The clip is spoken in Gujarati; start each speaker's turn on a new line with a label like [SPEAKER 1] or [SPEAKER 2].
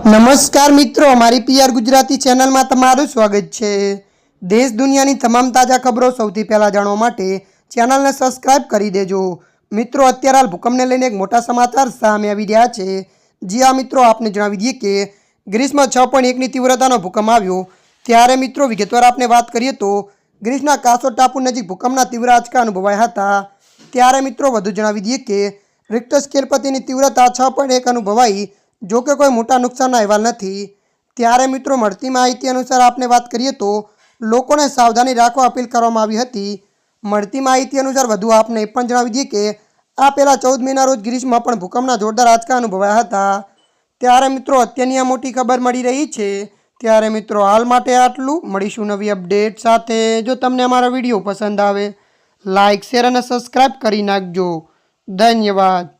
[SPEAKER 1] નમસ્કાર મિત્રો, અમારી પીઆર ગુજરાતી ચેનલમાં તમારું સ્વાગત છે. દેશ દુનિયાની તમામ તાજા ખબરો સૌથી પહેલાં જાણવા માટે ચેનલને સબસ્ક્રાઇબ કરી દેજો. મિત્રો, અત્યારે હાલ ભૂકંપને લઈને એક મોટા સમાચાર સામે આવી રહ્યા છે. જી આ મિત્રો, આપને જણાવી દઈએ કે ગ્રીસમાં છ પોઈન્ટ એકની તીવ્રતાનો ભૂકંપ આવ્યો. ત્યારે મિત્રો, વિગતવાર આપને વાત કરીએ તો ગ્રીસના કાસો ટાપુ નજીક ભૂકંપના તીવ્ર આંચકા અનુભવાયા હતા. ત્યારે મિત્રો, વધુ જણાવી દઈએ કે રિક્ટર સ્કેલ પતિની તીવ્રતા છ પોઈન્ટ એક અનુભવાઈ જો કે કોઈ મોટા નુકસાનના અહેવાલ નથી. ત્યારે મિત્રો, મળતી માહિતી અનુસાર આપને વાત કરીએ તો, લોકોને સાવધાની રાખવા અપીલ કરવામાં આવી હતી. મળતી માહિતી અનુસાર વધુ આપને એ પણ જણાવી દઈએ કે, આ પહેલાં ચૌદ મેના રોજ ગ્રીસમાં પણ ભૂકંપના જોરદાર આંચકા અનુભવાયા હતા. ત્યારે મિત્રો, અત્યારની આ મોટી ખબર મળી રહી છે. ત્યારે મિત્રો, હાલ માટે આટલું. મળીશું નવી અપડેટ સાથે. જો તમને અમારો વીડિયો પસંદ આવે લાઇક શેર અને સબસ્ક્રાઈબ કરી નાખજો. ધન્યવાદ.